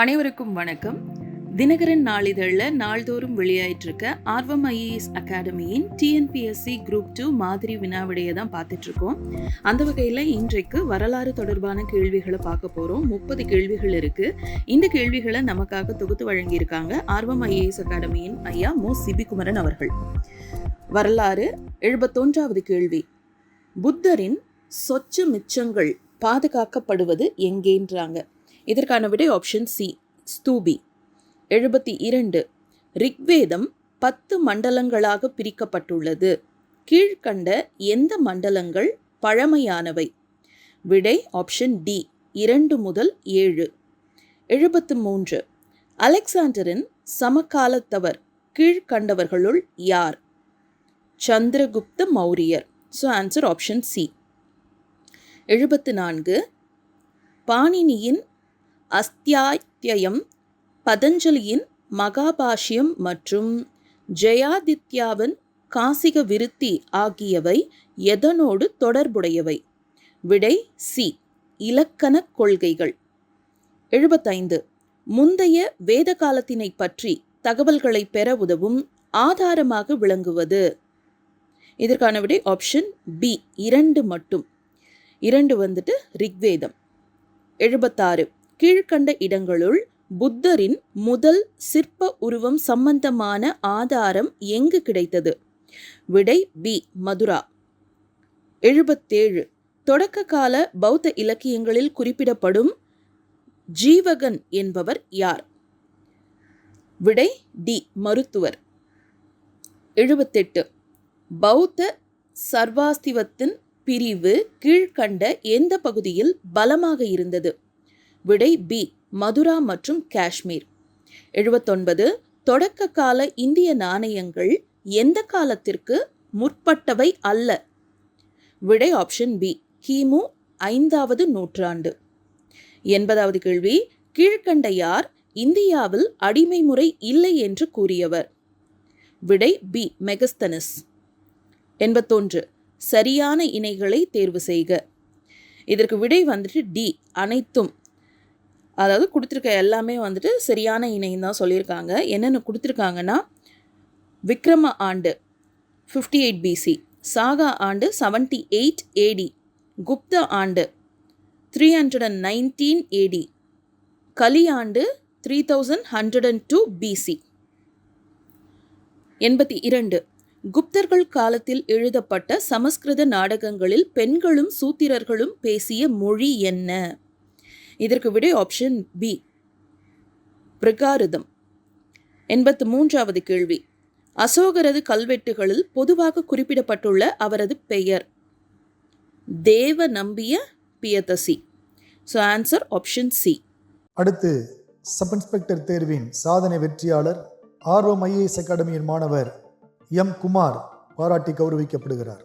அனைவருக்கும் வணக்கம். தினகரன் நாளிதழில் நாள்தோறும் வெளியாயிட்டிருக்க ஆர்வம் ஐஏஎஸ் அகாடமியின் டிஎன்பிஎஸ்சி குரூப் டூ மாதிரி வினாவிடையை தான் பார்த்துட்ருக்கோம் அந்த வகையில் இன்றைக்கு வரலாறு தொடர்பான கேள்விகளை பார்க்க போகிறோம் முப்பது கேள்விகள் இருக்குது இந்த கேள்விகளை நமக்காக தொகுத்து வழங்கியிருக்காங்க ஆர்வம் ஐஏஎஸ் அகாடமியின் ஐயா மு. சிபிகுமரன் அவர்கள். வரலாறு எழுபத்தொன்றாவது கேள்வி. புத்தரின் சொச்சு மிச்சங்கள் பாதுகாக்கப்படுவது எங்கேன்றாங்க? இதற்கான விடை ஆப்ஷன் சி ஸ்தூபி. எழுபத்தி இரண்டு. ரிக்வேதம் பத்து மண்டலங்களாக பிரிக்கப்பட்டுள்ளது. கீழ்கண்ட எந்த மண்டலங்கள் பழமையானவை? விடை ஆப்ஷன் டி இரண்டு முதல் ஏழு. எழுபத்து மூன்று. அலெக்சாண்டரின் சமகாலத்தவர் கீழ்கண்டவர்களுள் யார்? சந்திரகுப்த மௌரியர். ஸோ ஆன்சர் ஆப்ஷன் சி எழுபத்து நான்கு. பாணினியின் அஸ்தியாத்தியம் பதஞ்சலியின் மகாபாஷ்யம் மற்றும் ஜெயாதித்யாவின் காசிக விருத்தி ஆகியவை எதனோடு தொடர்புடையவை? விடை சி. இலக்கண கொள்கைகள். எழுபத்தைந்து. முந்தைய வேத காலத்தினை பற்றி தகவல்களை பெற உதவும் ஆதாரமாக விளங்குவது. இதற்கான விடை ஆப்ஷன் பி. இரண்டு மட்டும். இரண்டு வந்துட்டு ரிக்வேதம். எழுபத்தாறு. கீழ்கண்ட இடங்களுள் புத்தரின் முதல் சிற்ப உருவம் சம்பந்தமான ஆதாரம் எங்கு கிடைத்தது? விடை பி மதுரா. எழுபத்தேழு. தொடக்க கால பௌத்த இலக்கியங்களில் குறிப்பிடப்படும் ஜீவகன் என்பவர் யார்? விடை டி. மருத்துவர். எழுபத்தெட்டு. பௌத்த சர்வாஸ்திவத்தின் பிரிவு கீழ்கண்ட எந்த பகுதியில் பலமாக இருந்தது? விடை பி மதுரா மற்றும் காஷ்மீர். எழுபத்தொன்பது தொடக்க கால இந்திய நாணயங்கள் எந்த காலத்திற்கு முற்பட்டவை அல்ல? விடை ஆப்ஷன் பி கிமு ஐந்தாவது நூற்றாண்டு. எண்பதாவது கேள்வி கீழ்கண்ட யார் இந்தியாவில் அடிமை முறை இல்லை என்று கூறியவர். விடை பி மெகஸ்தனஸ். எண்பத்தொன்று சரியான இணைகளை தேர்வு செய்க. இதற்கு விடை வந்துட்டு டி அனைத்தும். அதாவது கொடுத்துருக்க எல்லாமே வந்துட்டு சரியான இணைன்னு தான் சொல்லியிருக்காங்க. என்னென்ன கொடுத்துருக்காங்கன்னா விக்ரம ஆண்டு ஃபிஃப்டி எயிட் பிசி சாகா ஆண்டு செவன்டி எயிட் ஏடி குப்த ஆண்டு three hundred and nineteen AD Kali ஆண்டு three thousand hundred and two BC எண்பத்தி இரண்டு குப்தர்கள் காலத்தில் எழுதப்பட்ட சமஸ்கிருத நாடகங்களில் பெண்களும் சூத்திரர்களும் பேசிய மொழி என்ன? இதற்கு விடை ஆப்ஷன் பி பிரகாரதம். எண்பத்து மூன்றாவது கேள்வி. அசோகரது கல்வெட்டுகளில் பொதுவாக குறிப்பிடப்பட்டுள்ள அவரது பெயர். Devanampiya Piyadasi. So answer option C அடுத்து சப் இன்ஸ்பெக்டர் தேர்வின் சாதனை வெற்றியாளர் ஆர்வம் ஐஏஎஸ் அகாடமியின் மாணவர் எம் குமார் பாராட்டி கௌரவிக்கப்படுகிறார்.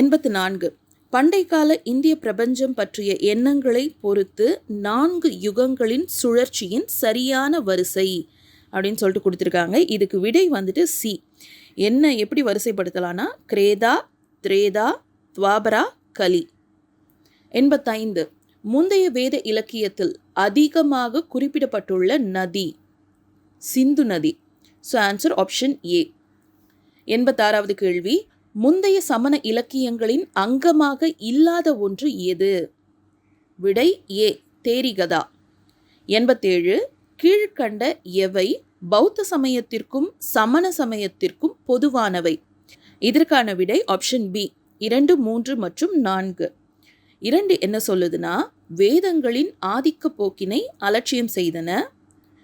எண்பத்து நான்கு. பண்டைக்கால இந்திய பிரபஞ்சம் பற்றிய எண்ணங்களை பொறுத்து நான்கு யுகங்களின் சுழற்சியின் சரியான வரிசை அப்படின்னு சொல்லிட்டு கொடுத்துருக்காங்க. இதுக்கு விடை வந்துட்டு சி. என்ன எப்படி வரிசைப்படுத்தலாம்னா? கிரேதா திரேதா துவாபரா கலி. எண்பத்தைந்து. முந்தைய வேத இலக்கியத்தில் அதிகமாக குறிப்பிடப்பட்டுள்ள நதி சிந்து நதி. ஸோ ஆன்சர் ஆப்ஷன் ஏ எண்பத்தாறாவது கேள்வி. முந்தைய சமண இலக்கியங்களின் அங்கமாக இல்லாத ஒன்று எது விடை ஏ. தேரிகதா. எண்பத்தேழு. கீழ்கண்ட எவை பௌத்த சமயத்திற்கும் சமண சமயத்திற்கும் பொதுவானவை. இதற்கான விடை ஆப்ஷன் பி. இரண்டு மூன்று மற்றும் நான்கு. இரண்டு என்ன சொல்லுதுன்னா வேதங்களின் ஆதிக்க போக்கினை அலட்சியம் செய்தன.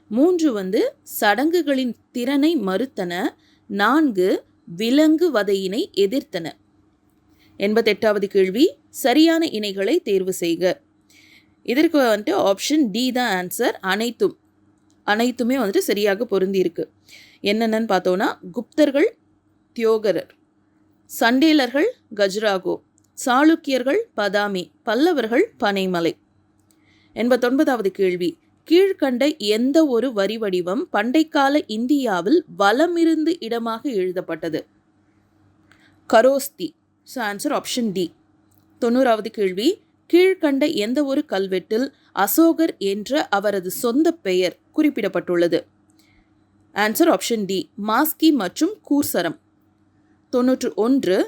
மூன்று வந்து சடங்குகளின் திறனை மறுத்தன. நான்கு விலங்கு வதையினை எதிர்த்தன. எண்பத்தெட்டாவது கேள்வி சரியான இணைகளை தேர்வு செய்க. இதற்கு வந்துட்டு ஆப்ஷன் டி தான் ஆன்சர் அனைத்தும் அனைத்துமே வந்துட்டு சரியாக பொருந்தியிருக்கு. என்னென்னு பார்த்தோன்னா குப்தர்கள் தியோகரர் சண்டேலர்கள் கஜ்ராகோ சாளுக்கியர்கள் பதாமி பல்லவர்கள் பனைமலை. எண்பத்தொன்பதாவது கேள்வி கீழ்கண்ட எந்த ஒரு வரி வடிவம் பண்டைக்கால இந்தியாவில் வலமிருந்து இடமாக எழுதப்பட்டது. Kharosthi. So answer option D தொண்ணூறாவது கேள்வி. கீழ்கண்ட எந்த ஒரு கல்வெட்டில் அசோகர் என்ற அவரது சொந்த பெயர் குறிப்பிடப்பட்டுள்ளது? ஆன்சர் ஆப்ஷன் டி மாஸ்கி மற்றும் கூர்சரம். தொன்னூற்று ஒன்று.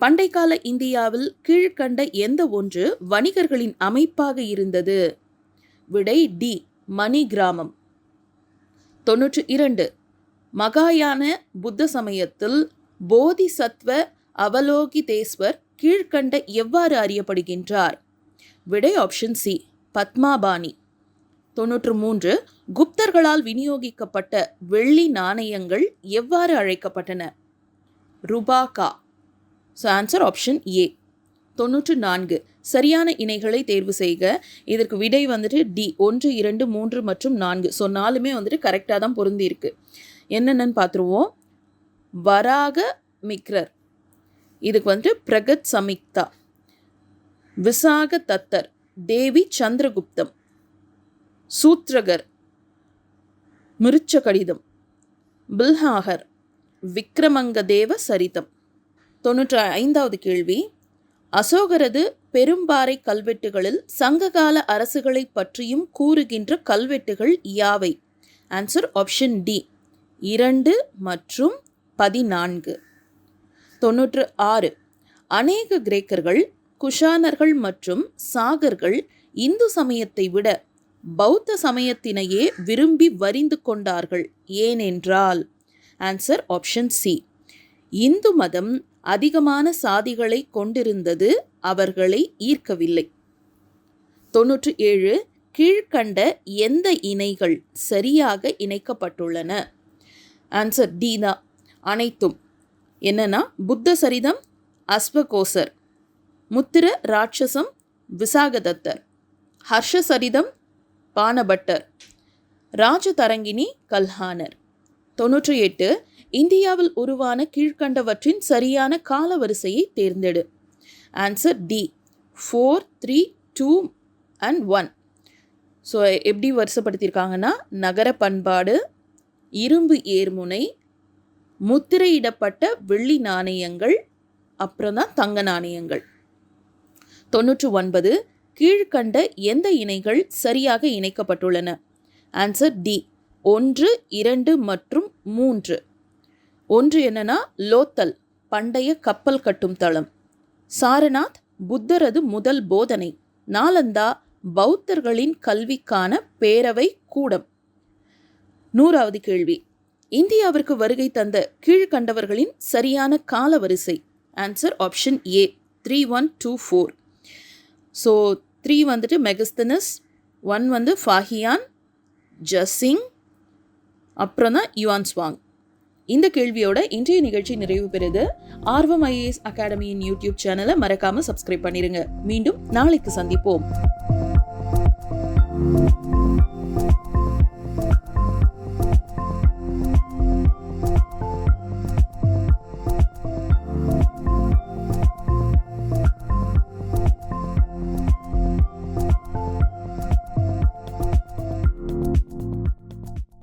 பண்டைக்கால இந்தியாவில் கீழ்கண்ட எந்த ஒன்று வணிகர்களின் அமைப்பாக இருந்தது? விடை டி மணி கிராமம். தொன்னூற்றி இரண்டு மகாயான புத்த சமயத்தில் போதிசத்வ அவலோகிதேஸ்வர் கீழ்கண்ட எவ்வாறு அறியப்படுகின்றார்? விடை ஆப்ஷன் சி பத்மாபாணி. தொன்னூற்று மூன்று குப்தர்களால் விநியோகிக்கப்பட்ட வெள்ளி நாணயங்கள் எவ்வாறு அழைக்கப்பட்டன? Rupaka. So answer option A தொண்ணூற்று நான்கு. சரியான இணைகளை தேர்வு செய்க. இதற்கு விடை வந்துட்டு டி. ஒன்று இரண்டு மூன்று மற்றும் நான்கு. ஸோ நாலுமே வந்துட்டு கரெக்டாக தான் பொருந்திருக்கு என்னென்னு பார்த்துருவோம். வராக மிக்ரர். இதுக்கு வந்துட்டு பிரகத் சமிக்தா. விசாக தத்தர். தேவி சந்திரகுப்தம். சூத்ரகர். மிருச்ச கடிதம் பில்ஹாகர். விக்ரமங்கதேவ சரிதம். தொன்னூற்று ஐந்தாவது கேள்வி. அசோகரது பெரும்பாறை கல்வெட்டுகளில் சங்ககால அரசுகளை பற்றியும் கூறுகின்ற கல்வெட்டுகள் யாவை? ஆன்சர் ஆப்ஷன் டி இரண்டு மற்றும் பதினான்கு. தொன்னூற்று ஆறு. அநேக கிரேக்கர்கள் குஷானர்கள் மற்றும் சாகர்கள் இந்து சமயத்தை விட பௌத்த சமயத்தினையே விரும்பி வரிந்து கொண்டார்கள். ஏனென்றால் ஆன்சர் ஆப்ஷன் சி இந்து மதம் அதிகமான சாதிகளை கொண்டிருந்தது அவர்களை ஈர்க்கவில்லை. தொன்னூற்று ஏழு கீழ்கண்ட எந்த இணைகள் சரியாக இணைக்கப்பட்டுள்ளன? ஆன்சர் டீனா அனைத்தும். என்னன்னா புத்த சரிதம் அஸ்வகோசர் முத்திர ராட்சசம் விசாகதத்தர் ஹர்ஷ சரிதம் பானபட்டர் ராஜதரங்கினி கல்ஹானர். தொன்னூற்றி எட்டு இந்தியாவில் உருவான கீழ்கண்டவற்றின் சரியான காலவரிசையை தேர்ந்தெடு. Answer D four three two and one so எப்படி வரிசைப்படுத்தியிருக்காங்கன்னா நகர பண்பாடு இரும்பு ஏர்முனை முத்திரையிடப்பட்ட வெள்ளி நாணயங்கள் அப்புறம் தான் தங்க நாணயங்கள். தொன்னூற்று ஒன்பது கீழ்கண்ட எந்த இணைகள் சரியாக இணைக்கப்பட்டுள்ளன? ஆன்சர் டி ஒன்று இரண்டு மற்றும் மூன்று. ஒன்று என்னன்னா லோத்தல் பண்டைய கப்பல் கட்டும் தளம். சாரநாத் புத்தரது முதல் போதனை. நாலந்தா பௌத்தர்களின் கல்விக்கான பேரவை கூடம். நூறாவது கேள்வி. இந்தியாவிற்கு வருகை தந்த கீழ்கண்டவர்களின் சரியான காலவரிசை answer option A three one two four so three வந்துட்டு மெகஸ்தனஸ் ஒன் வந்து ஃபாஹியான் ஜசிங் அப்புறம் தான் யுவான் ஸ்வாங் இந்த கேள்வியோட இன்றைய நிகழ்ச்சி நிறைவு பெறுது. ஆர்வம் ஐஏஎஸ் அகாடமியின் யூடியூப் சேனலை மறக்காம சப்ஸ்கிரைப் பண்ணிருங்க. மீண்டும் நாளைக்கு சந்திப்போம்.